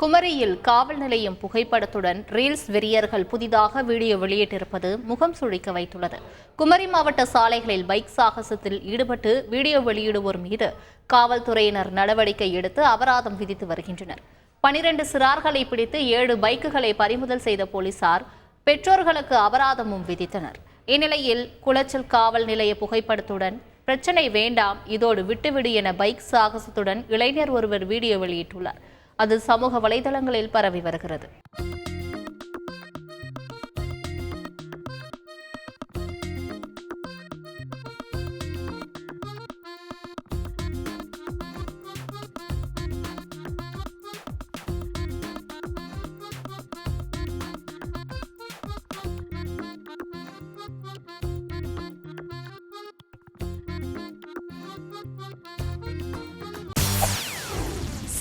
குமரியில் காவல் நிலையம் புகைப்படத்துடன் ரீல்ஸ் வெறியர்கள் புதிதாக வீடியோ வெளியிட்டிருப்பது முகம் சுழிக்க வைத்துள்ளது. குமரி மாவட்ட சாலைகளில் பைக் சாகசத்தில் ஈடுபட்டு வீடியோ வெளியிடுவோர் மீது காவல்துறையினர் நடவடிக்கை எடுத்து அபராதம் விதித்து வருகின்றனர். பனிரெண்டு சிறார்களை பிடித்து ஏழு பைக்குகளை பறிமுதல் செய்த போலீசார் பெற்றோர்களுக்கு அபராதமும் விதித்தனர். இந்நிலையில் குளச்சல் காவல் நிலைய புகைப்படத்துடன் பிரச்சனை வேண்டாம் இதோடு விட்டுவிடு என பைக் சாகசத்துடன் இளைஞர் ஒருவர் வீடியோ வெளியிட்டுள்ளார். அது சமூக வலைதளங்களில் பரவி வருகிறது.